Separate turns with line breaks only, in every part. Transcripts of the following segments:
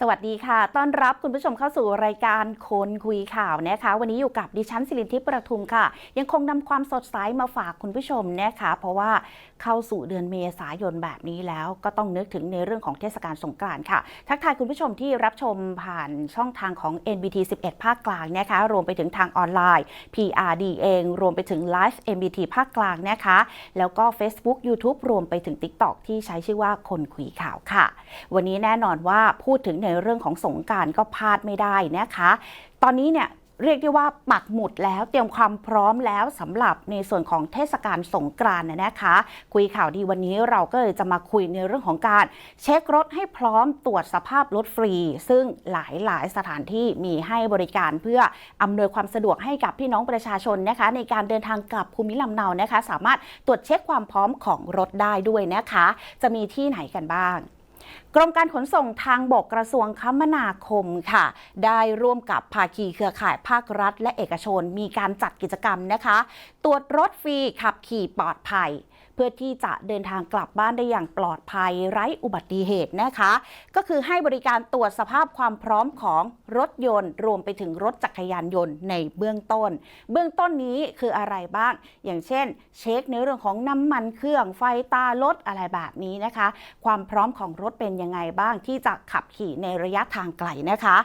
สวัสดีค่ะ ต้อนรับคุณผู้ชมเข้าสู่รายการคนคุยข่าวนะคะ วันนี้อยู่กับดิฉันสิรินทิพย์ประทุมค่ะ ยังคงนำความสดใสมาฝากคุณผู้ชมนะคะ เพราะว่าเข้าสู่เดือนเมษายนแบบนี้แล้ว ก็ต้องนึกถึงในเรื่องของเทศกาลสงกรานต์ค่ะ ทักทายคุณผู้ชมที่รับชมผ่านช่องทางของ NBT 11 ภาคกลางนะคะ รวมไปถึงทางออนไลน์ PRD เอง รวมไปถึง Live NBT ภาคกลางนะคะ แล้วก็ Facebook YouTube รวมไปถึง TikTok ที่ใช้ชื่อว่าคนคุยข่าวค่ะ วันนี้แน่นอนว่าพูดถึงในเรื่องของสงการก็พลาดไม่ได้นะคะ ตอนนี้เนี่ยเรียกได้ว่าปักหมุดแล้วเตรียมความพร้อมแล้วสำหรับในส่วนของเทศกาลสงกรานต์นะนะคะ คุยข่าวดีวันนี้เราก็เลยจะมาคุยในเรื่องของการเช็ครถให้พร้อมตรวจสภาพรถฟรี ซึ่งหลายหลายๆสถานที่มีให้บริการเพื่ออำนวยความสะดวกให้กับพี่น้องประชาชนนะคะ ในการเดินทางกลับภูมิลำเนานะคะ สามารถตรวจเช็คความพร้อมของรถได้ด้วยนะคะ จะมีที่ไหนกันบ้าง กรมการขนส่งทางบกกระทรวงคมนาคมค่ะ ได้ร่วมกับภาคีเครือข่ายภาครัฐ และเอกชนมีการจัดกิจกรรมนะคะ ตรวจรถฟรีขับขี่ปลอดภัย เพื่อที่จะเดินทางกลับบ้านได้อย่างปลอดภัยไร้อุบัติเหตุนะคะ ก็คือให้บริการตรวจสภาพความพร้อมของรถยนต์ รวมไปถึงรถจักรยานยนต์ในเบื้องต้น เบื้องต้นนี้คืออะไรบ้าง อย่างเช่น เช็คในเรื่องของน้ำมันเครื่องไฟตารถอะไรแบบนี้นะคะ ความพร้อมของรถเป็นยังไงบ้างที่จะขับขี่ในระยะทางไกลนะคะ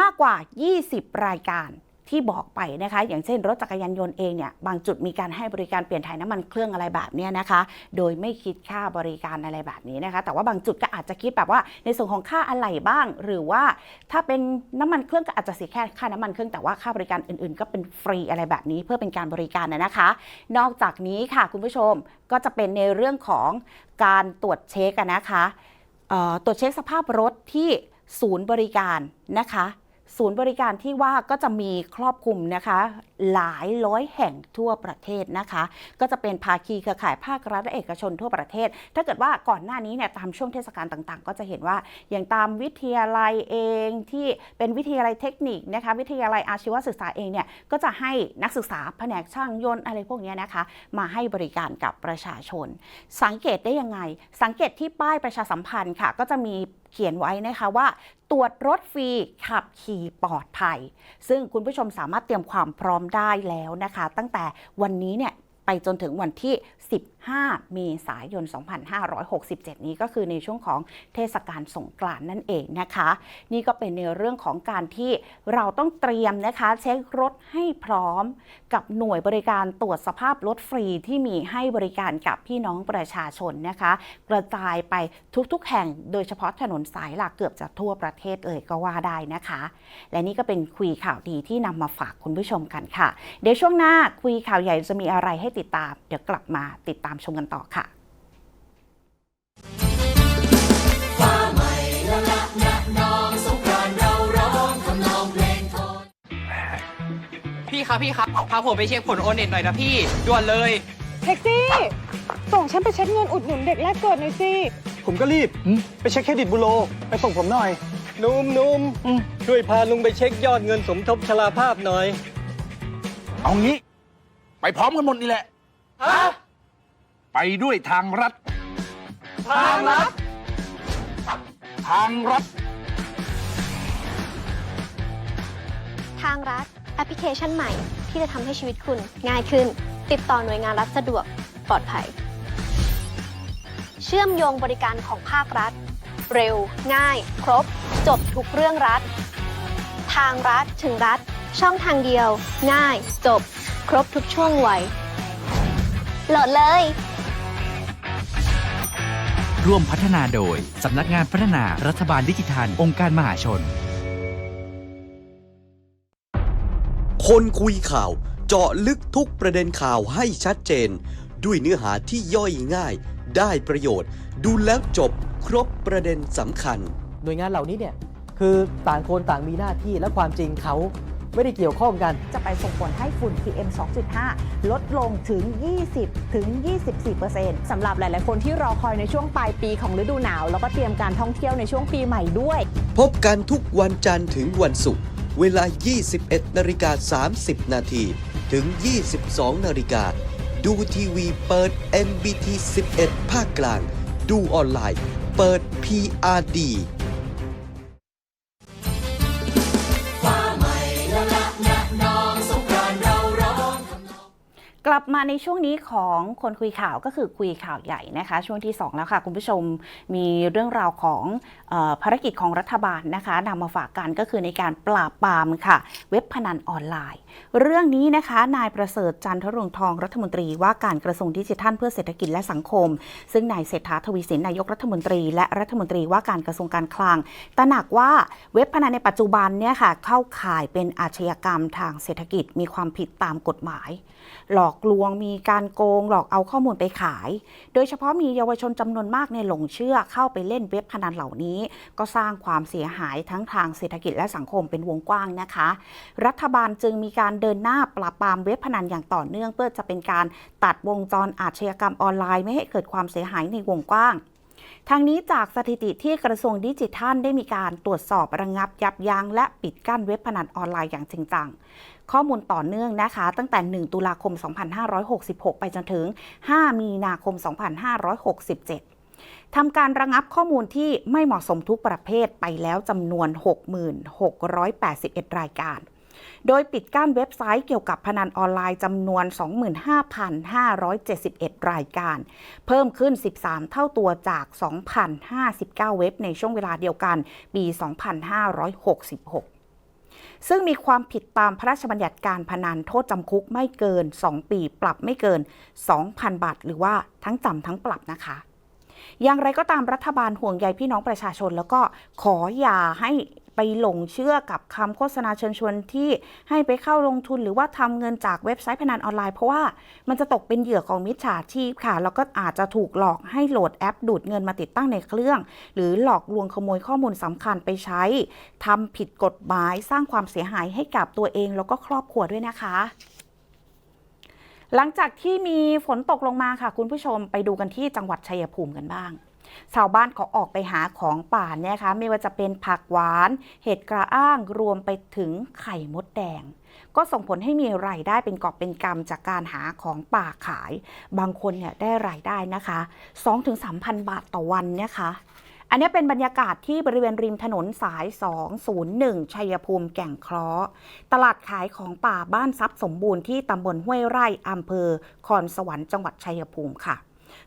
มากกว่า 20 รายการ ที่บอกไปนะคะ อย่างเช่น รถจักรยานยนต์เองเนี่ยบางจุดมีการให้บริการเปลี่ยนถ่ายน้ำมันเครื่องอะไรแบบเนี้ยนะคะ โดยไม่คิดค่าบริการอะไรแบบนี้นะคะ แต่ว่าบางจุดก็อาจจะคิดแบบว่าในส่วนของค่าอะไหล่บ้าง หรือว่าถ้าเป็นน้ำมันเครื่องก็อาจจะเสียแค่ค่าน้ำมันเครื่องแต่ว่าค่าบริการอื่นๆ ก็เป็นฟรีอะไรแบบนี้เพื่อเป็นการบริการนะคะ นอกจากนี้ค่ะคุณผู้ชมก็จะเป็นในเรื่องของการตรวจเช็คนะคะตรวจเช็คสภาพรถที่ศูนย์บริการนะคะ ศูนย์บริการที่ว่าก็จะมีครอบคลุมนะคะ หลายร้อยแห่งทั่วประเทศนะคะ ก็จะเป็นภาคีเครือข่ายภาครัฐและเอกชนทั่วประเทศ ถ้าเกิดว่าก่อนหน้านี้เนี่ยตามช่วงเทศกาลต่างๆ ก็จะเห็นว่าอย่างตามวิทยาลัยเองที่เป็นวิทยาลัยเทคนิคนะคะ วิทยาลัยอาชีวศึกษาเองเนี่ยก็จะให้นักศึกษาแผนกช่างยนต์อะไรพวกนี้นะคะ มาให้บริการกับประชาชน สังเกตได้ยังไง สังเกตที่ป้ายประชาสัมพันธ์ค่ะ ก็จะมี เขียนไว้นะคะว่า ตรวจรถฟรีขับขี่ปลอดภัย ซึ่งคุณผู้ชมสามารถเตรียมความพร้อมได้แล้วนะคะ ตั้งแต่วันนี้เนี่ยไปจนถึงวันที่ 5 เมษายน 2567 นี้ก็คือในช่วงของเทศกาลสงกรานต์นั่นเองนะคะ นี่ก็เป็นในเรื่องของการที่เราต้องเตรียมนะคะเช็ครถให้พร้อมกับหน่วยบริการตรวจสภาพรถฟรีที่มีให้บริการกับพี่น้องประชาชนนะคะ กระจายไปทุกๆ แห่งโดยเฉพาะถนนสายหลักเกือบจะทั่วประเทศเลยก็ว่าได้นะคะ และนี่ก็เป็นคุยข่าวดีที่นำมาฝากคุณผู้ชมกันค่ะ เดี๋ยวช่วงหน้าคุยข่าวใหญ่จะมีอะไรให้ติดตาม เดี๋ยวกลับมาติดตามชมกันต่อค่ะ
พี่ครับพี่ครับพาผมไปเช็คผลโอนเน็ตหน่อยนะพี่ด่วนเลย
แท็กซี่ ส่งฉันไปเช็คเงินอุดหนุนเด็กแรกเกิดหน่อยสิ
ผมก็รีบ ไปเช็คเครดิตบูโรไปส่งผมหน่อย
นุ่มนุ่มช่วยพาลุงไปเช็คยอดเงินสมทบชราภาพหน่อย
เอางี้ ไปพร้อมกันหมดนี่แหละฮะ ไปด้วยทางรัฐ
ทางรัฐ
ทางรัฐ
ทางรัฐ แอปพลิเคชันใหม่ที่จะทำให้ชีวิตคุณง่ายขึ้น ติดต่อหน่วยงานรัฐสะดวกปลอดภัย เชื่อมโยงบริการของภาครัฐ เร็ว ง่าย ครบ จบทุกเรื่องรัฐ ทางรัฐถึงรัฐ ช่องทางเดียว ง่าย จบ ครบทุกช่วงวัยโหลดเลย
ร่วมพัฒนาโดย สำนักงานพัฒนารัฐบาลดิจิทัล องค์การมหาชน
คนคุยข่าว เจาะลึกทุกประเด็นข่าวให้ชัดเจน ด้วยเนื้อหาที่ย่อยง่าย ได้ประโยชน์ ดูแล้วจบครบประเด็นสำคัญ
หน่วยงานเหล่านี้เนี่ยคือต่างคนต่างมีหน้าที่และความจริงเขา ไม่ได้เกี่ยวข้องกัน
จะไปส่งผลให้ฝุ่น PM 2.5 ลดลงถึง 20 ถึง 24%
สำหรับหลาย ๆ คนที่รอคอยในช่วงปลายปีของฤดูหนาว แล้วก็เตรียมการท่องเที่ยวในช่วงปีใหม่ด้วย
พบกันทุกวันจันทร์ถึงวันศุกร์เวลา 21 นาฬิกา 30 นาทีถึง 22 นาฬิกา ดูทีวีเปิด MBT 11 ภาคกลาง ดูออนไลน์ เปิด PRD
กลับมาในช่วงนี้ของคนคุยข่าวก็คือคุยข่าวใหญ่นะคะ ช่วงที่ 2 แล้วค่ะคุณผู้ชมมีเรื่องราวของออภารกิจของรัฐบาลนะคะนำมาฝากกันก็คือในการปราบปรามค่ะ เว็บพนันออนไลน์ เรื่องนี้นะคะนายประเสริฐจันทรงทองรัฐมนตรีว่าการกระทรวงดิจิทัลเพื่อเศรษฐกิจและสังคม ซึ่งนายเศรษฐาทวีสินนายกรัฐมนตรี และรัฐมนตรีว่าการกระทรวงการคลังตระหนักว่าเว็บพนันในปัจจุบันเนี่ยค่ะเข้าข่ายเป็นอาชญากรรมทางเศรษฐกิจมีความผิดตามกฎหมาย หลอกลวงมีการโกง หลอกเอาข้อมูลไปขาย โดยเฉพาะมีเยาวชนจำนวนมากในหลงเชื่อเข้าไปเล่นเว็บพนันเหล่านี้ ก็สร้างความเสียหายทั้งทางเศรษฐกิจและสังคมเป็นวงกว้างนะคะ รัฐบาลจึงมีการเดินหน้าปราบปรามเว็บพนันอย่างต่อเนื่อง เพื่อจะเป็นการตัดวงจรอาชญากรรมออนไลน์ ไม่ให้เกิดความเสียหายในวงกว้าง ทางนี้จากสถิติที่กระทรวงดิจิทัลได้มีการตรวจสอบระงับยับยั้งและปิดกั้นเว็บพนันออนไลน์อย่างจริงจังข้อมูลต่อเนื่องนะคะ ตั้งแต่ 1 ตุลาคม 2566 ไปจนถึง 5 มีนาคม 2567ทำการระงับข้อมูลที่ไม่เหมาะสมทุกประเภทไปแล้วจำนวน 6,681 รายการ โดยปิดกั้นเว็บไซต์เกี่ยวกับพนันออนไลน์จำนวน 25,571 รายการ เพิ่มขึ้น 13 เท่าตัวจาก 2,059 เว็บในช่วงเวลาเดียวกันปี 2566ซึ่งมีความผิดตามพระราชบัญญัติการพนันโทษจำคุกไม่เกิน 2 ปีปรับไม่เกิน 2,000 บาท หรือว่าทั้งจำทั้งปรับนะคะ อย่างไรก็ตามรัฐบาลห่วงใยพี่น้องประชาชน แล้วก็ขออย่าให้ ไปหลงเชื่อกับคำโฆษณาเชิญชวนที่ให้ไปเข้าลงทุนหรือว่าทำเงินจากเว็บไซต์พนันออนไลน์เพราะว่ามันจะตกเป็นเหยื่อของมิจฉาชีพค่ะ แล้วก็อาจจะถูกหลอกให้โหลดแอป ดูดเงินมาติดตั้งในเครื่อง หรือหลอกลวงขโมยข้อมูลสำคัญไปใช้ทำผิดกฎหมายสร้างความเสียหายให้กับตัวเอง แล้วก็ครอบครัวด้วยนะคะหลังจากที่มีฝนตกลงมาค่ะ คุณผู้ชมไปดูกันที่จังหวัดชัยภูมิกันบ้าง ชาวบ้านเขาออกไปหาของป่าเนี่ยนะคะไม่ว่าจะเป็นผักหวาน เห็ดกระอ้างรวมไปถึงไข่มดแดง ก็ส่งผลให้มีรายได้เป็นกอบเป็นกำจากการหาของป่าขาย บางคนเนี่ยได้รายได้นะคะ 2-3,000 บาทต่อวันนี่ยค่ะอันนี้เป็นบรรยากาศที่บริเวณริมถนนสาย 201 ชัยภูมิแก่งเคราะตลาดขายของป่าบ้านทรัพย์สมบูรณ์ที่ตำบลห้วยไร่อำเภอคอนสวรรค์จังหวัดชัยภูมิค่ะ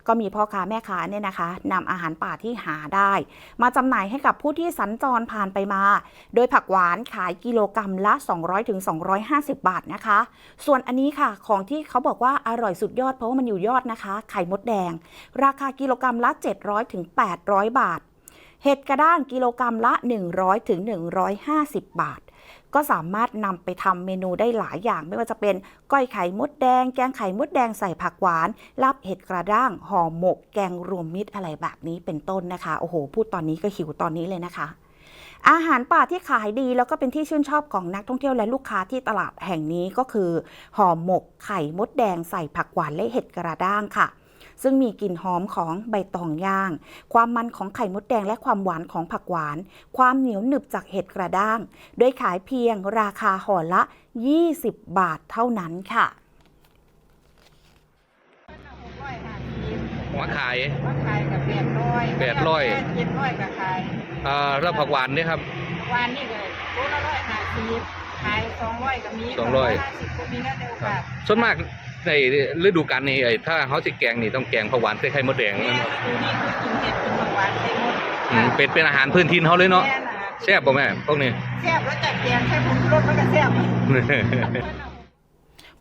ก็มีพ่อค้าแม่ค้าเนี่ยนะคะนำอาหารป่าที่หาได้ มาจำหน่ายให้กับผู้ที่สัญจรผ่านไปมา โดยผักหวานขายกิโลกรรัมละ 200-250 บาทนะคะ ส่วนอันนี้ค่ะของที่เขาบอกว่าอร่อยสุดยอดเพราะว่ามันอยู่ยอดนะคะ ไข่มดแดง ราคากิโลกรรัมละ 700-800 บาท เห็ดกระด้างกิโลกรรัมละ 100ถึง150 บาท ก็สามารถนำไปทำเมนูได้หลายอย่าง ไม่ว่าจะเป็นก้อยไข่มดแดง แกงไข่มดแดงใส่ผักหวานลาบเห็ดกระด้างห่อหมก แกงรวมมิตรอะไรแบบนี้เป็นต้นนะคะ โอ้โห พูดตอนนี้ก็หิวตอนนี้เลยนะคะอาหารป่าที่ขายดีแล้วก็เป็นที่ชื่นชอบของนักท่องเที่ยวและลูกค้าที่ตลาดแห่งนี้ก็คือห่อหมกไข่มดแดงใส่ผักหวานและเห็ดกระด้างค่ะ ซึ่งมีกลิ่นหอมของใบตองย่าง ความมันของไข่มดแดงและความหวานของผักหวาน ความเหนียวหนึบจากเห็ดกระด้าง โดยขายเพียงราคาห่อละ 20 บาทเท่านั้นค่ะ
หัวขาย
ว่าขายกับแปดร้อย
แปดร้อย
เจ็ดร้อยกับขาย
อ่าแล้วผักหวานนี่ครับ
วันนี้เลยตัวละร้อยห้าสิบขายสองร้อยกับมี
สองร้อย
ห้าสิบก็มีนั่นเดียวกัน
ส่วนมาก ในฤดูกาลนี้ไอ้ถ้าเขาสิแกงนี่ต้องแกงผักหวานใส่ไข่มดแดง
แม่
มัน
ตัวนี้คือกินเห็ดกินผักหวานใส่หมด
อืมเป็นเป็นอาหารพื้นถิ่นเขาเลยเนาะ
แม่น่ะ
แซ่บป่ะแม่พวกนี้
แซ่บแล้วจากแกงใส่ผงชูรสมันก็แซ่บ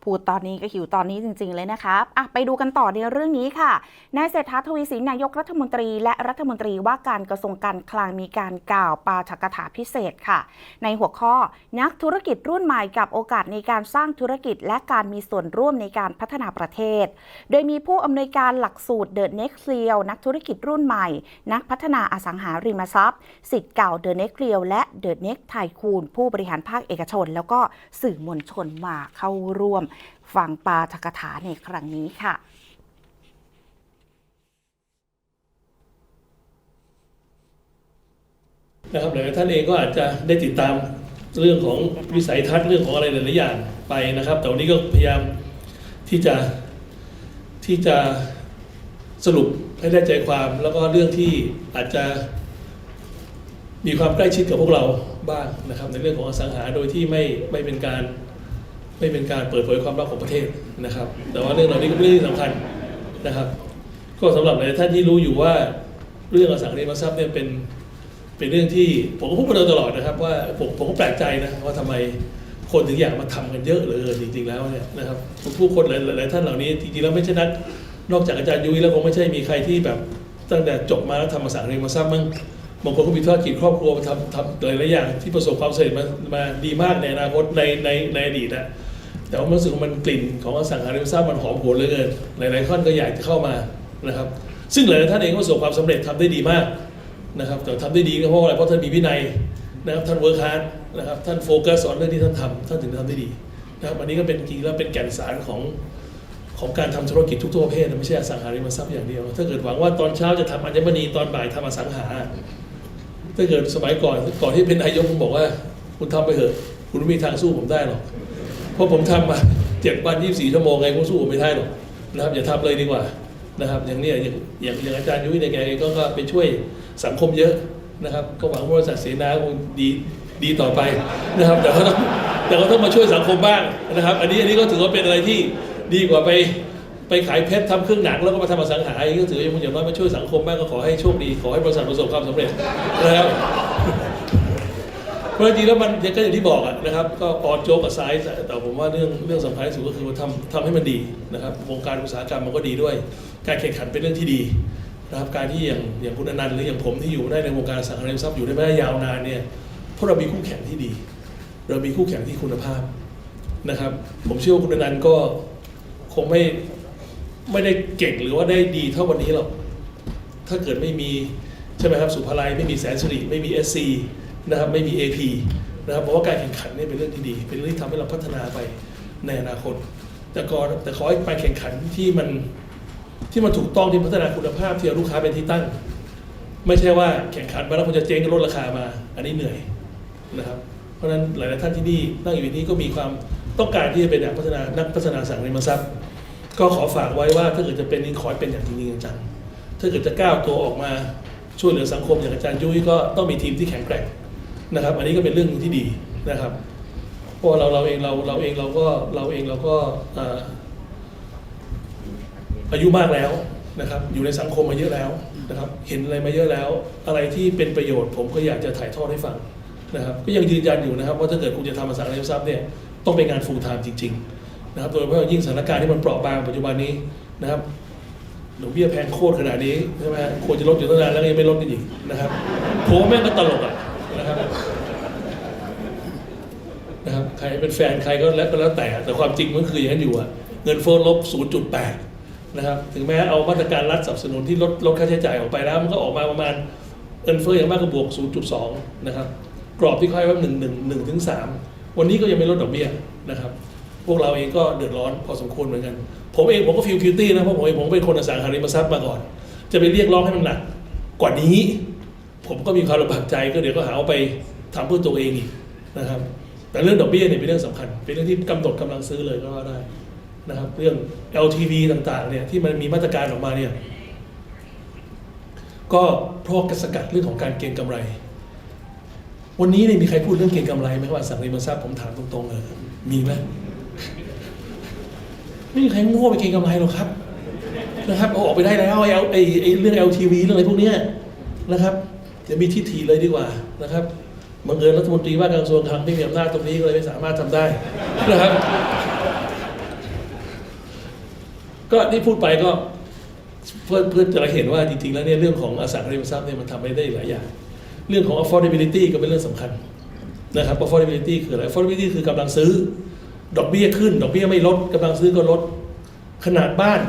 พูดตอนนี้ก็หิวตอนนี้จริง ๆ เลยนะครับอะไปดูกันต่อในเรื่องนี้ค่ะนายเศรษฐาทวีสินนายกรัฐมนตรี และรัฐมนตรีว่าการกระทรวงการคลังมีการกล่าวปาฐกถาพิเศษค่ะ ในหัวข้อนักธุรกิจรุ่นใหม่กับโอกาสในการสร้างธุรกิจ และการมีส่วนร่วมในการพัฒนาประเทศ โดยมีผู้อำนวยการหลักสูตร The Next c l e o นักธุรกิจรุ่นใหม่ นักพัฒนาอสังหาริมทรัพย์สิทธิ์เก่า The Next c l e o และ The Next Tycoon ผู้บริหารภาคเอกชน แล้วก็สื่อมวลชนมาเข้าร่วมฟังปาฐกถาในครั้งนี้ค่ะ
นะครับหลายท่านเองก็อาจจะได้ติดตาม
เรื่องของวิสัยทัศน์เรื่องของอะไรหลายๆอย่างไปนะครับ แต่วันนี้ก็พยายามที่จะที่จะสรุปให้ได้ใจความแล้วก็เรื่องที่อาจจะมีความใกล้ชิดกับพวกเราบ้างนะครับ ในเรื่องของอสังหาโดยที่ไม่ไม่เป็นการ ไม่เป็นการเปิดเผยความลับของประเทศนะครับ แต่ว่าเรื่องเหล่านี้ก็เป็นเรื่องที่สำคัญนะครับ ก็สำหรับหลายท่านที่รู้อยู่ว่าเรื่องอสังหาริมทรัพย์เนี่ยเป็นเป็นเรื่องที่ผมก็พูดมาโดยตลอดนะครับ ว่าผมผมก็แปลกใจนะว่าทำไมคนถึงอยากมาทำกันเยอะเลยจริง ๆ แล้วเนี่ยนะครับผู้คนหลายหลายท่านเหล่านี้จริงๆแล้วไม่ใช่นักนอกจากอาจารย์ยุ้ยแล้วคงไม่ใช่มีใครที่แบบตั้งแต่จบมาแล้วทำมาสังเรียนมทราบมั้งบางคนก็มีธุรกิจครอบครัวมาทำทำหลายๆอย่างที่ประสบความสำเร็จมามาดีมากในอนาคตในในในอดีตนะ แต่ว่ารู้สึกว่ามันกลิ่นของอสังหาริมทรัพย์มันหอมหวนเหลือเกินหลายๆท่านก็อยากจะเข้ามานะครับ ซึ่งหลายท่านเองก็ประสบความสำเร็จทำได้ดีมากนะครับ แต่ทำได้ดีก็เพราะอะไรเพราะท่านมีวินัยนะครับท่านเวิร์คฮาร์ดนะครับท่านโฟกัสสอนเรื่องที่ท่านทำท่านถึงทำได้ดีนะครับอันนี้ก็เป็นจริงแล้วเป็นแก่นสารของของการทำธุรกิจทุกๆประเภทนะไม่ใช่อสังหาริมทรัพย์อย่างเดียว ถ้าเกิดหวังว่าตอนเช้าจะทำอัญมณีตอนบ่ายทำอสังหา ถ้าเกิดสมัยก่อนก่อนที่เป็นนายกผมบอกว่า คุณทำไปเถอะคุณไม่มีทางสู้ผมได้หรอก ราะผมทำมาเจ็ดวันยี่สี่ชั่วโมงไงผมสู้ผมไม่ได้หรอกนะครับอย่าทำเลยดีกว่านะครับอย่างเนี้ยอย่างอย่างอย่างอาจารย์ยุ้ยเนี่ยแกก็ก็ไปช่วยสังคมเยอะนะครับ ก็หวังว่าบริษัทเสนาคงดีดีต่อไปนะครับ แต่ก็ต้องแต่ก็ต้องมาช่วยสังคมบ้างนะครับ อันนี้อันนี้ก็ถือว่าเป็นอะไรที่ดีกว่าไปไปขายเพชรทำเครื่องหนังแล้วก็มาทำอสังหาอย่างนี้ก็ถือว่าอย่างน้อยมาช่วยสังคมบ้างก็ขอให้โชคดีขอให้บริษัทประสบความสำเร็จนะครับ ราะจริงแล้วมันก็อย่างที่บอกอะนะครับ ก็ออโจ๊กกับไซส์แต่ผมว่าเรื่องเรื่องสำคัญที่สุดก็คือว่าทำทำให้มันดีนะครับวงการอุตสาหกรรมมันก็ดีด้วย การแข่งขันเป็นเรื่องที่ดีนะครับการที่อย่างอย่างคุณอนันต์หรืออย่างผมที่อยู่ได้ในวงการสังหาริมทรัพย์อยู่ได้ไม่ยาวนานเนี่ยเพราะเรามีคู่แข่งที่ดี เรามีคู่แข่งที่คุณภาพนะครับ ผมเชื่อว่าคุณอนันต์ก็คงไม่ไม่ได้เก่งหรือว่าได้ดีเท่าวันนี้หรอกถ้าเกิดไม่มีใช่ไหมครับสุภาลัยไม่มีแสนสิริไม่มี SC นะครับไม่มี AP นะครับเพราะว่าการแข่งขันเนี่ยเป็นเรื่องที่ดี เป็นเรื่องที่ทำให้เราพัฒนาไปในอนาคต แต่ก่อนแต่ขอให้ไปแข่งขันที่มันที่มันถูกต้องที่พัฒนาคุณภาพที่เอาลูกค้าเป็นที่ตั้ง ไม่ใช่ว่าแข่งขันมาแล้วคุณจะเจ๊งก็ลดราคามา อันนี้เหนื่อยนะครับเพราะฉะนั้นหลายๆท่านที่นี่นั่งอยู่ที่นี่ก็มีความต้องการที่จะเป็นนักพัฒนานักพัฒนาสังเกตทรัพย์ ก็ขอฝากไว้ว่าถ้าเกิดจะเป็นนี่ขอให้เป็นอย่างจริงจังถ้าเกิดจะก้าวตัวออกมาช่วยเหลือสังคมอย่างอาจารย์ยุ้ยก็ต้องมีทีมที่แข็งแกร่ง นะครับ อันนี้ก็เป็นเรื่องที่ดีนะครับเพราะเราเราเองเราเราเองเราก็เราเองเราก็อายุมากแล้วนะครับ อยู่ในสังคมมาเยอะแล้วนะครับ เห็นอะไรมาเยอะแล้ว อะไรที่เป็นประโยชน์ ผมก็อยากจะถ่ายทอดให้ฟังนะครับ ก็ยังยืนยันอยู่นะครับ ว่าถ้าเกิดคุณจะทำอสังหาริมทรัพย์เนี่ยต้องเป็นงาน full time จริง ๆ นะครับ โดยเฉพาะยิ่งสถานการณ์ที่มันเปราะบางปัจจุบันนี้นะครับดอกเบี้ยแพงโคตรขนาดนี้ใช่ไหมควรจะลดอยู่ตั้งนานแล้วยังไม่ลดกันอีกนะครับผมแม่งก็ตลกอะ นะครับนะครับใครเป็นแฟนใครก็แล้วก็แล้วแต่ แต่ความจริงมันคืออย่างนั้นอยู่อะเงินเฟ้อลบ 0.8 นะครับ ถึงแม้เอามาตรการรัฐสนับสนุนที่ลดลดค่าใช้จ่ายออกไปแล้ว มันก็ออกมาประมาณเงินเฟ้ออย่างมากก็บวก 0.2 นะครับ กรอบที่ค่อยว่า 1 1 1ถึง3วันนี้ก็ยังไม่ลดดอกเบี้ยนะครับ พวกเราเองก็เดือดร้อนพอสมควรเหมือนกัน ผมเองผมก็ฟีลคิวตี้นะเพราะผมเองผมเป็นคนอสังหาริมทรัพย์มาก่อน จะไปเรียกร้องให้มันหนักกว่านี้ ผมก็มีความลำบากใจก็เดี๋ยวก็หาว่าไปทำเพื่อตัวเองอีกนะครับ แต่เรื่องดอกเบี้ยเนี่ยเป็นเรื่องสำคัญ เป็นเรื่องที่กำหนดกำลังซื้อเลยก็ได้นะครับ เรื่อง LTV ต่างๆ เนี่ยที่มันมีมาตรการออกมาเนี่ยก็เพราะกระสกัดเรื่องของการเก็งกำไร วันนี้เนี่ยมีใครพูดเรื่องเก็งกำไรไหมว่าสังเกตมาทราบผมถามตรงๆเลยมีไหมไม่มีใครโง่ไปเก็งกำไรหรอกครับนะครับเอาออกไปได้แล้วไอ้ไอ้ไอเรื่อง LTV เรื่องอะไรพวกนี้นะครับ จะมีทิฏฐิเลยดีกว่านะครับบังเอิญรัฐมนตรีว่าการกระทรวงคลังไม่มีอำนาจตรงนี้ก็เลยไม่สามารถทำได้นะครับ ก็ที่พูดไปก็เพื่อเพื่อจะเห็นว่าจริงๆแล้วเนี่ยเรื่องของอสังหาริมทรัพย์เนี่ยมันทำไปได้หลายอย่าง เรื่องของ affordability ก็เป็นเรื่องสำคัญนะครับ affordability คืออะไร affordability คือกำลังซื้อ ดอกเบี้ยขึ้น ดอกเบี้ยไม่ลดกำลังซื้อก็ลด ขนาดบ้าน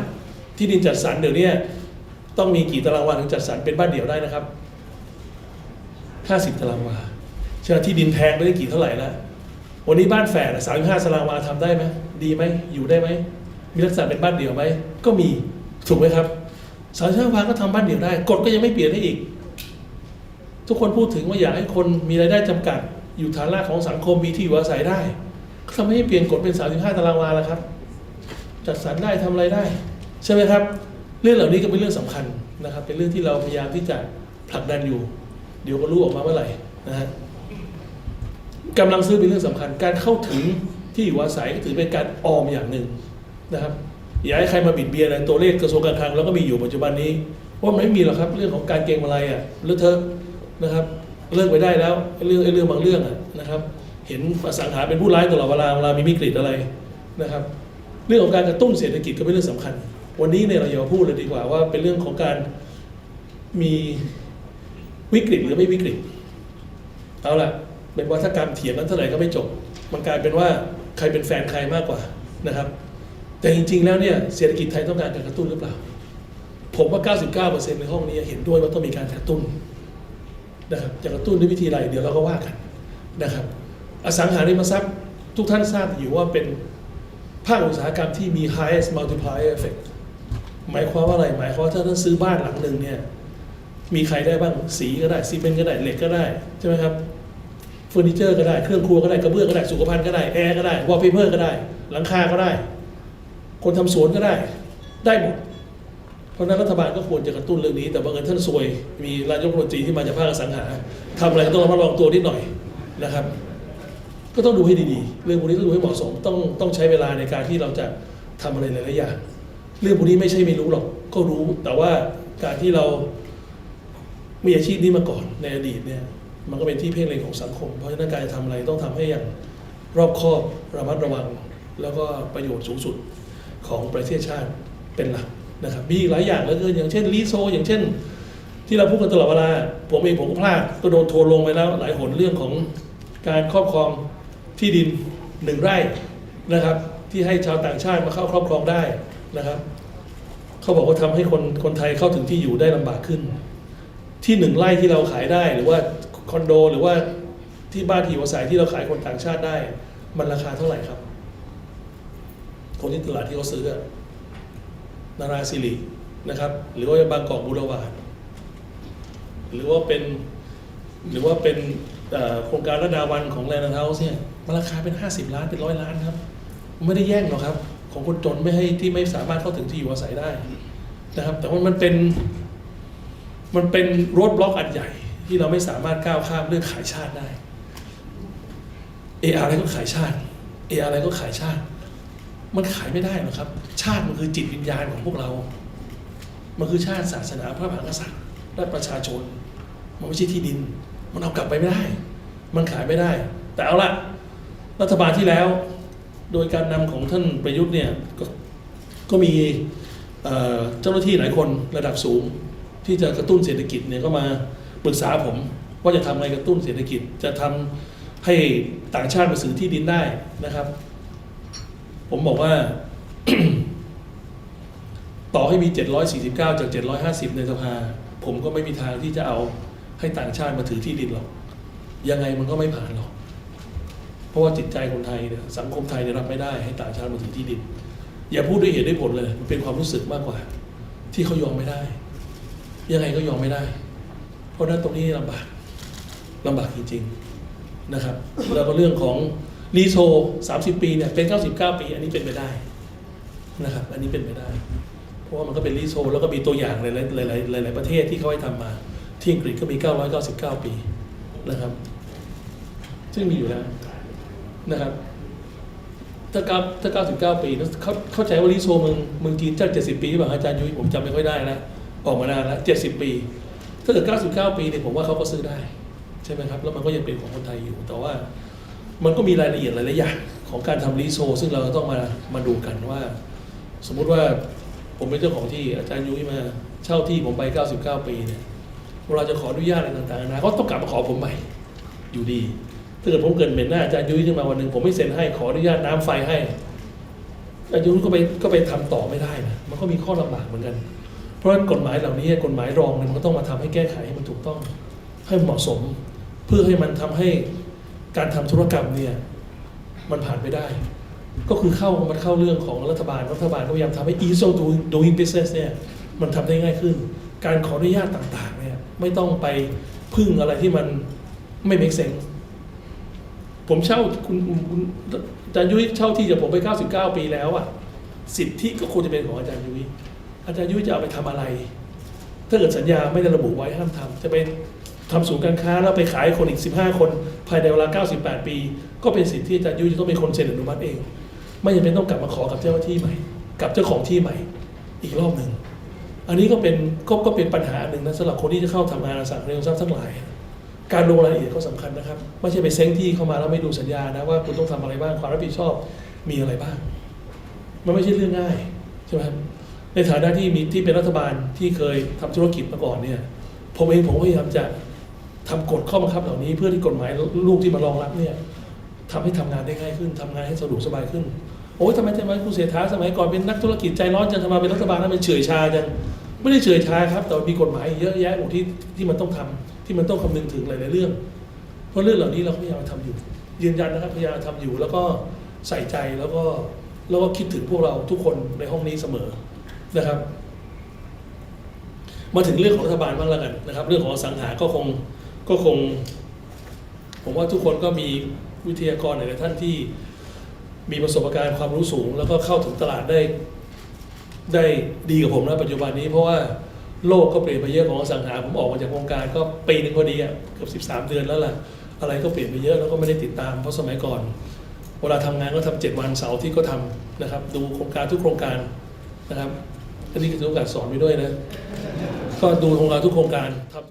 ที่ดินจัดสรรเดี๋ยวนี้ต้องมีกี่ตารางวาถึงจัดสรรเป็นบ้านเดี่ยวได้นะครับ 50 ตารางวาเชื่อที่ดินแพงไปได้กี่เท่าไหร่แล้ววันนี้บ้านแฝดสามห้าตารางวาทำได้ไหมดีไหมอยู่ได้ไหมมีลักษณะเป็นบ้านเดี่ยวไหมก็มีถูกไหมครับสามห้าวาก็ทำบ้านเดี่ยวได้กฎก็ยังไม่เปลี่ยนให้อีก ทุกคนพูดถึงว่าอยากให้คนมีรายได้จำกัด อยู่ฐานรากของสังคมมีที่อยู่อาศัยได้ก็ทำให้เปลี่ยนกฎเป็น 35 ตารางวาแล้วครับ จัดสรรได้ทำอะไรได้ ใช่ไหมครับ เรื่องเหล่านี้ก็เป็นเรื่องสำคัญนะครับ เป็นเรื่องที่เราพยายามที่จะผลักดันอยู่ เดี๋ยวก็รู้ออกมาเมื่อไหร่นะฮะกำลังซื้อเป็นเรื่องสำคัญ การเข้าถึงที่อยู่อาศัยก็ถือเป็นการออมอย่างหนึ่งนะครับอย่าให้ใครมาบิดเบียนอะไรตัวเลขกระทรวงการคลังแล้วก็มีอยู่ปัจจุบันนี้ ว่ามันไม่มีหรอกครับเรื่องของการเก็งมาลัยอะเลอะเทอนะครับเลิกไปได้แล้วเรื่องไอ้เรื่องบางเรื่องอะนะครับ เห็นอสังหาเป็นผู้ร้ายตลอดเวลาเวลามีวิกฤตอะไรนะครับ เรื่องของการกระตุ้นเศรษฐกิจก็เป็นเรื่องสำคัญ วันนี้เนี่ยเราอย่าพูดเลยดีกว่าว่าเป็นเรื่องของการมี วิกฤตหรือไม่วิกฤต เอาล่ะ เป็นวัฒกรรมเถียงกันเท่าไหร่ก็ไม่จบ มันกลายเป็นว่าใครเป็นแฟนใครมากกว่านะครับ แต่จริง ๆ แล้วเนี่ยเศรษฐกิจไทยต้องการการกระตุ้นหรือเปล่า ผมว่า 99%ในห้องนี้เห็นด้วยว่าต้องมีการกระตุ้นนะครับจะกระตุ้นด้วยวิธีใดเดี๋ยวเราก็ว่ากันนะครับ อสังหาริมทรัพย์ทุกท่านทราบอยู่ว่าเป็นภาคอุตสาหกรรมที่มี highest multiplier effect หมายความว่าอะไร หมายความว่าถ้าท่านซื้อบ้านหลังหนึ่งเนี่ย มีใครได้บ้างสีก็ได้ซีเมนต์ก็ได้เหล็กก็ได้ใช่ไหมครับเฟอร์นิเจอร์ก็ได้เครื่องครัวก็ได้กระเบื้องก็ได้สุขภัณฑ์ก็ได้แอร์ก็ได้วอลเปเปอร์ก็ได้ หลังคาก็ได้ คนทำสวนก็ได้ ได้หมดเพราะนั้นรัฐบาลก็ควรจะกระตุ้นเรื่องนี้ แต่บังเอิญท่านซวย มีนายกรัฐมนตรีที่มาจากภาคสังหาทำอะไรก็ต้องระมัดระวังตัวนิดหน่อยนะครับ ก็ต้องดูให้ดีๆ เรื่องพวกนี้ต้องดูให้เหมาะสมต้องต้องใช้เวลาในการที่เราจะทำอะไรหลายๆอย่างเรื่องพวกนี้ไม่ใช่ไม่รู้หรอกก็รู้แต่ว่าการที่เรา มีอาชีพนี้มาก่อนในอดีตเนี่ยมันก็เป็นที่เพ่งเล็งของสังคม เพราะฉะนั้นการจะทำอะไรต้องทำให้อย่างรอบคอบระมัดระวัง แล้วก็ประโยชน์สูงสุดของประเทศชาติเป็นหลักนะครับมีอีกหลายอย่างเหลือเกินอย่างเช่นลีโซ อย่างเช่น ที่เราพูดกันตลอดเวลา ผมเองผมก็พลาดก็โดนทัวร์ลงไปแล้ว หลายหนเรื่องของการครอบครองที่ดินหนึ่งไร่นะครับ ที่ให้ชาวต่างชาติมาเข้าครอบครองได้นะครับ เขาบอกว่าทำให้คนคนไทยเข้าถึงที่อยู่ได้ลำบากขึ้น ที่หนึ่งไร่ที่เราขายได้ หรือว่าคอนโด หรือว่าที่บ้านที่อยู่อาศัยที่เราขายคนต่างชาติได้ มันราคาเท่าไหร่ครับ คนที่ตลาดที่เขาซื้อนาราซิรินะครับ หรือว่าบางกอกบูรวาดหรือว่าเป็นหรือว่าเป็นโครงการระดาวันของแลนด์เฮาส์เนี่ยมันราคาเป็น 50 ล้านเป็นร้อยล้านครับ ไม่ได้แย่งหรอกครับ ของคนจนไม่ให้ที่ไม่สามารถเข้าถึงที่อยู่อาศัยได้นะครับ แต่ว่ามันเป็น มันเป็นรถบล็อกอันใหญ่ ที่เราไม่สามารถก้าวข้ามเรื่องขายชาติได้เออะไรก็ขายชาติเออะไรก็ขายชาติ มันขายไม่ได้หรอกครับ ชาติมันคือจิตวิญญาณของพวกเรา มันคือชาติศาสนาพระมหากษัตริย์และประชาชน มันไม่ใช่ที่ดิน มันเอากลับไปไม่ได้ มันขายไม่ได้ แต่เอาละรัฐบาลที่แล้ว โดยการนำของท่านประยุทธ์เนี่ยก็ก็มีเจ้าหน้าที่หลายคนระดับสูง ที่จะกระตุ้นเศรษฐกิจเนี่ยก็มาปรึกษาผมว่าจะทำไงกระตุ้นเศรษฐกิจ จะทำให้ต่างชาติมาซื้อที่ดินได้นะครับ ผมบอกว่า ต่อให้มี 749 จาก 750 ในสภา ผมก็ไม่มีทางที่จะเอาให้ต่างชาติมาถือที่ดินหรอก ยังไงมันก็ไม่ผ่านหรอก เพราะว่าจิตใจคนไทยเนี่ยสังคมไทยเนี่ยรับไม่ได้ให้ต่างชาติมาถือที่ดิน อย่าพูดด้วยเหตุด้วยผลเลย มันเป็นความรู้สึกมากกว่า ที่เขายอมไม่ได้ ยังไงก็ยอมไม่ได้ เพราะนั้นตรงนี้ลำบากลำบากจริงๆนะครับ แล้วก็เรื่องของรีโซ30 ปีเนี่ยเป็น 99 ปี อันนี้เป็นไปได้นะครับ อันนี้เป็นไปได้ เพราะว่ามันก็เป็นรีโซแล้วก็มีตัวอย่างหลายๆหลายๆหลายๆประเทศที่เขาให้ทำมา ที่อังกฤษก็มี 999 ปีนะครับ ซึ่งมีอยู่แล้วนะครับถ้าเก้าถ้าเก้าสิบเก้าปีนะเขาเข้าใจว่าลิโซเมืองเมืองจีนจะเจ็ดสิบปีหรือเปล่าอาจารย์ยุ้ยผมจำไม่ค่อยได้นะ ออกมานานแล้วเจ็ดสิบปี ถ้าเกิดเก้าสิบเก้าปีเนี่ยผมว่าเขาก็ซื้อได้ ใช่ไหมครับ แล้วมันก็ยังเป็นของคนไทยอยู่ แต่ว่ามันก็มีรายละเอียดหลายๆอย่างของการทำลิโซ ซึ่งเราต้องมามาดูกันว่า สมมุติว่าผมเป็นเจ้าของที่อาจารย์ยุ้ยมาเช่าที่ผมไป 99 ปีเนี่ยเวลาจะขออนุญาตอะไรต่างๆนะเขาต้องกลับมาขอผมใหม่อยู่ดี ถ้าเกิดผมเกิดเหม็นหน้าอาจารย์ยุ้ยขึ้นมาวันหนึ่งผมไม่เซ็นให้ขออนุญาตน้ำไฟให้อาจารย์ยุ้ยก็ไปก็ไปทำต่อไม่ได้นะมันก็มีข้อลำบากเหมือนกัน เพราะฉะนั้นกฎหมายเหล่านี้กฎหมายรองเนี่ยมันก็ต้องมาทำให้แก้ไขให้มันถูกต้องให้เหมาะสม เพื่อให้มันทำให้การทำธุรกรรมเนี่ยมันผ่านไปได้ ก็คือเข้ามันเข้าเรื่องของรัฐบาลรัฐบาลก็พยายามทำให้ ease of doing doing business เนี่ยมันทำได้ง่ายขึ้น การขออนุญาตต่างๆเนี่ยไม่ต้องไปพึ่งอะไรที่มันไม่ make sense ผมเช่าคุณอาจารย์ยุ้ยเช่าที่จากผมไป 99 ปีแล้วอะสิทธิก็ควรจะเป็นของอาจารย์ยุ้ย อาจารย์ยุ้ยจะเอาไปทำอะไร ถ้าเกิดสัญญาไม่ได้ระบุไว้ห้ามทำจะไปทำศูนย์การค้าแล้วไปขายคนอีก 15 คนภายในเวลา 98 ปี ก็เป็นสิทธิที่อาจารย์ยุ้ยจะต้องเป็นคนเซ็นอนุมัติเอง ไม่จำเป็นต้องกลับมาขอกับเจ้าหน้าที่ใหม่ กับเจ้าของที่ใหม่ อีกรอบหนึ่งอันนี้ก็เป็นก็ก็เป็นปัญหาหนึ่งนะสำหรับคนที่จะเข้าทำงานอสังหาริมทรัพย์ทั้งหลาย การลงรายละเอียดก็สำคัญนะครับ ไม่ใช่ไปเซ้งที่เข้ามาแล้วไม่ดูสัญญานะว่าคุณต้องทำอะไรบ้างความรับผิดชอบมีอะไรบ้าง มันไม่ใช่เรื่องง่ายใช่ไหมครับ ในฐานะที่มีที่เป็นรัฐบาลที่เคยทำธุรกิจมาก่อนเนี่ย ผมเองผมก็พยายามจะทำกฎข้อบังคับเหล่านี้ เพื่อที่กฎหมายลูกที่มารองรับเนี่ยทำให้ทำงานได้ง่ายขึ้นทำงานให้สะดวกสบายขึ้น โอ้ยทำไมทำไมคุณเสียท้าสมัยก่อนเป็นนักธุรกิจใจร้อนจังทำไมเป็นรัฐบาลแล้วมันเฉอยชาจังไม่ได้เฉื่อยชาครับ แต่มีกฎหมายเยอะแยะหมดที่ที่มันต้องทำที่มันต้องคำนึงถึงหลายๆเรื่อง เพราะเรื่องเหล่านี้เราพยายามทำอยู่ ยืนยันนะครับพยายามทำอยู่แล้วก็ใส่ใจแล้วก็แล้วก็คิดถึงพวกเราทุกคนในห้องนี้เสมอ นะครับ มาถึงเรื่องของรัฐบาลบ้างแล้วกันนะครับ เรื่องของสังหาก็คงก็คง ผมว่าทุกคนก็มีวิทยากรหลายท่านที่มีประสบการณ์ความรู้สูง แล้วก็เข้าถึงตลาดได้ได้ดีกับผมนะปัจจุบันนี้เพราะว่าโลกก็เปลี่ยนไปเยอะของอสังหาผมออกมาจากวงการก็ปีหนึ่งพอดีอะเกือบ 13 เดือนแล้วล่ะ อะไรก็เปลี่ยนไปเยอะแล้วก็ไม่ได้ติดตาม เพราะสมัยก่อน เวลาทำงานก็ทำเจ็ดวันเสาร์อาที่ก็ทำนะครับ ดูโครงการทุกโครงการนะครับ อันนี้ก็ถือโอกาสสอนไปด้วยนะ ก็ดูโครงการทุกโครงการครับ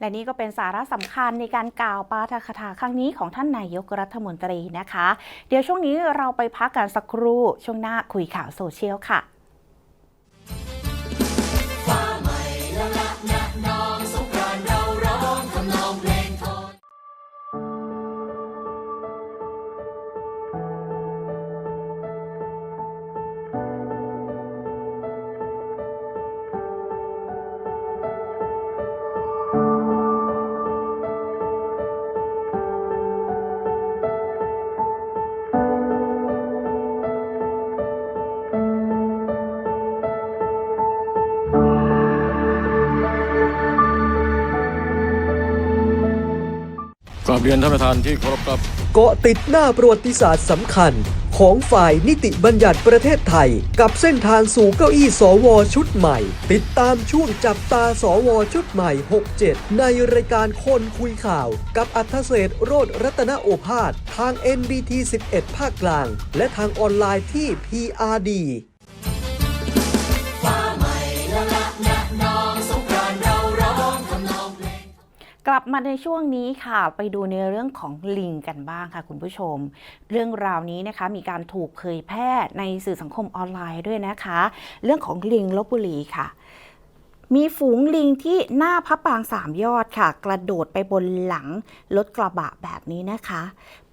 และนี่ก็เป็นสาระสำคัญในการกล่าวปาฐกถาครั้งนี้ของท่านนายกรัฐมนตรีนะคะ เดี๋ยวช่วงนี้เราไปพักกันสักครู่ ช่วงหน้าคุยข่าวโซเชียลค่ะ
ยนท่านประธานที่เคารพครับ
เกาะติดหน้าประวัติศาสตร์สำคัญ ของฝ่ายนิติบัญญัติประเทศไทย กับเส้นทางสู่เก้าอี้สวชุดใหม่ ติดตามช่วงจับตาสวชุดใหม่ 67 ในรายการคนคุยข่าว กับอัธเศษโรธรัตนโอภาส ทาง NBT 11 ภาคกลาง และทางออนไลน์ที่ PRD
กลับมาในช่วงนี้ค่ะ ไปดูในเรื่องของลิงกันบ้างค่ะ คุณผู้ชม เรื่องราวนี้นะคะมีการถูกเผยแพร่ในสื่อสังคมออนไลน์ด้วยนะคะ เรื่องของลิงลบบุรีค่ะ มีฝูงลิงที่หน้าพระปรางสามยอดค่ะ กระโดดไปบนหลังรถกระบะแบบนี้นะคะ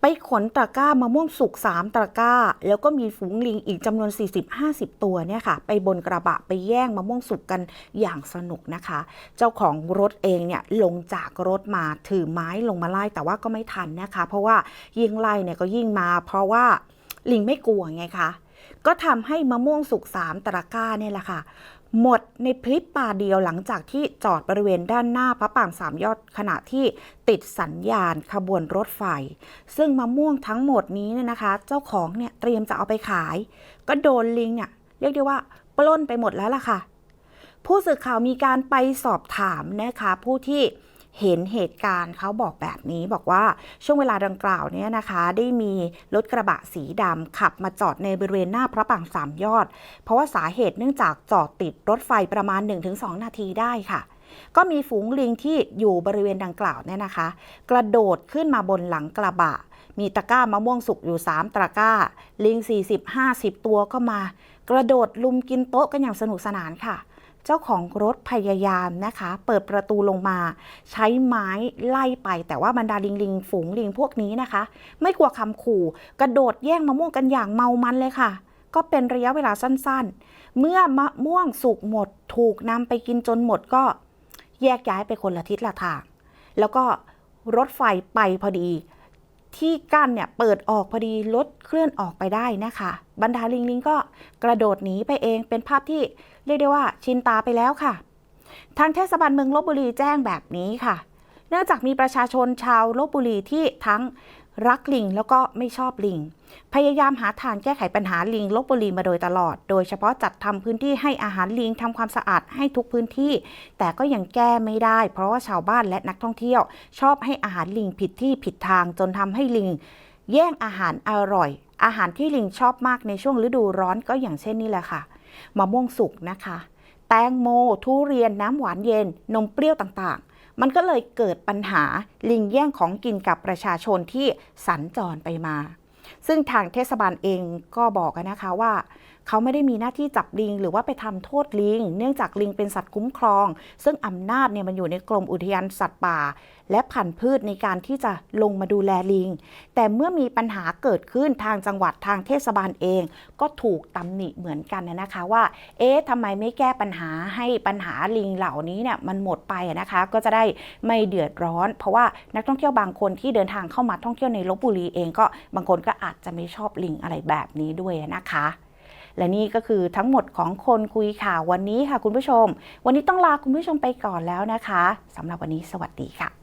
ไปขนตะกร้ามะม่วงสุก3ตะกร้า แล้วก็มีฝูงลิงอีกจำนวน 40-50 ตัวเนี่ยค่ะ ไปบนกระบะไปแย่งมะม่วงสุกกันอย่างสนุกนะคะ เจ้าของรถเองเนี่ยลงจากรถมาถือไม้ลงมาไล่แต่ว่าก็ไม่ทันนะคะ เพราะว่ายิ่งไล่เนี่ยก็ยิ่งมา เพราะว่าลิงไม่กลัวไงคะก็ทำให้มะม่วงสุกสามตะกร้าเนี่ยแหละค่ะ หมดในพริบตาเดียวหลังจากที่จอดบริเวณด้านหน้าพระปรางสามยอดขณะที่ติดสัญญาณขบวนรถไฟ ซึ่งมะม่วงทั้งหมดนี้เนี่ยนะคะ เจ้าของเนี่ยเตรียมจะเอาไปขาย ก็โดนลิงเนี่ยเรียกได้ว่าปล้นไปหมดแล้วล่ะค่ะ ผู้สื่อข่าวมีการไปสอบถามนะคะผู้ที่ เห็นเหตุการณ์เขาบอกแบบนี้บอกว่าช่วงเวลาดังกล่าวเนี่ยนะคะ ได้มีรถกระบะสีดำขับมาจอดในบริเวณหน้าพระปรางสามยอด เพราะว่าสาเหตุเนื่องจากจอดติดรถไฟประมาณ 1-2 นาทีได้ค่ะก็มีฝูงลิงที่อยู่บริเวณดังกล่าวเนี่ยนะคะ กระโดดขึ้นมาบนหลังกระบะ มีตะกร้ามะม่วงสุกอยู่ 3ตะกร้า ลิง 40-50 ตัวก็มา กระโดดลุมกินโต๊ะกันอย่างสนุกสนานค่ะ เจ้าของรถพยายามนะคะ เปิดประตูลงมา ใช้ไม้ไล่ไป แต่ว่าบรรดาลิงลิงฝูงลิงพวกนี้นะคะ ไม่กลัวคำขู่ กระโดดแย่งมะม่วงกันอย่างเมามันเลยค่ะ ก็เป็นระยะเวลาสั้นๆ เมื่อมะม่วงสุกหมด ถูกนำไปกินจนหมดก็แยกย้ายไปคนละทิศละทาง แล้วก็รถไฟไปพอดีที่กั้นเนี่ยเปิดออกพอดีรถเคลื่อนออกไปได้นะคะ บรรดาลิงลิงก็กระโดดหนีไปเองเป็นภาพที่ เรียกได้ว่าชินตาไปแล้วค่ะ ทางเทศบาลเมืองลบบุรีแจ้งแบบนี้ค่ะ เนื่องจากมีประชาชนชาวลบบุรีที่ทั้งรักลิงแล้วก็ไม่ชอบลิง พยายามหาทางแก้ไขปัญหาลิงลบบุรีมาโดยตลอด โดยเฉพาะจัดทำพื้นที่ให้อาหารลิงทำความสะอาดให้ทุกพื้นที่ แต่ก็ยังแก้ไม่ได้ เพราะว่าชาวบ้านและนักท่องเที่ยว ชอบให้อาหารลิงผิดที่ผิดทางจนทำให้ลิง แย่งอาหารอร่อย อาหารที่ลิงชอบมากในช่วงฤดูร้อนก็อย่างเช่นนี่แหละค่ะ มะม่วงสุกนะคะ แตงโม ทุเรียนน้ำหวานเย็น นมเปรี้ยวต่างๆ มันก็เลยเกิดปัญหาลิงแย่งของกินกับประชาชนที่สัญจรไปมา ซึ่งทางเทศบาลเองก็บอกนะคะว่า เขาไม่ได้มีหน้าที่จับลิง หรือว่าไปทำโทษลิง เนื่องจากลิงเป็นสัตว์คุ้มครอง ซึ่งอำนาจเนี่ยมันอยู่ในกรมอุทยานสัตว์ป่า และพันธุ์พืชในการที่จะลงมาดูแลลิง แต่เมื่อมีปัญหาเกิดขึ้นทางจังหวัดทางเทศบาลเอง ก็ถูกตำหนิเหมือนกันนะคะว่า เอ๊ะทำไมไม่แก้ปัญหาให้ปัญหาลิงเหล่านี้เนี่ยมันหมดไปนะคะ ก็จะได้ไม่เดือดร้อน เพราะว่านักท่องเที่ยวบางคนที่เดินทางเข้ามาท่องเที่ยวในลบบุรีเองก็บางคนก็อาจจะไม่ชอบลิงอะไรแบบนี้ด้วยนะคะ และนี่ก็คือทั้งหมดของคนคุยข่าววันนี้ค่ะคุณผู้ชม วันนี้ต้องลาคุณผู้ชมไปก่อนแล้วนะคะสำหรับวันนี้สวัสดีค่ะ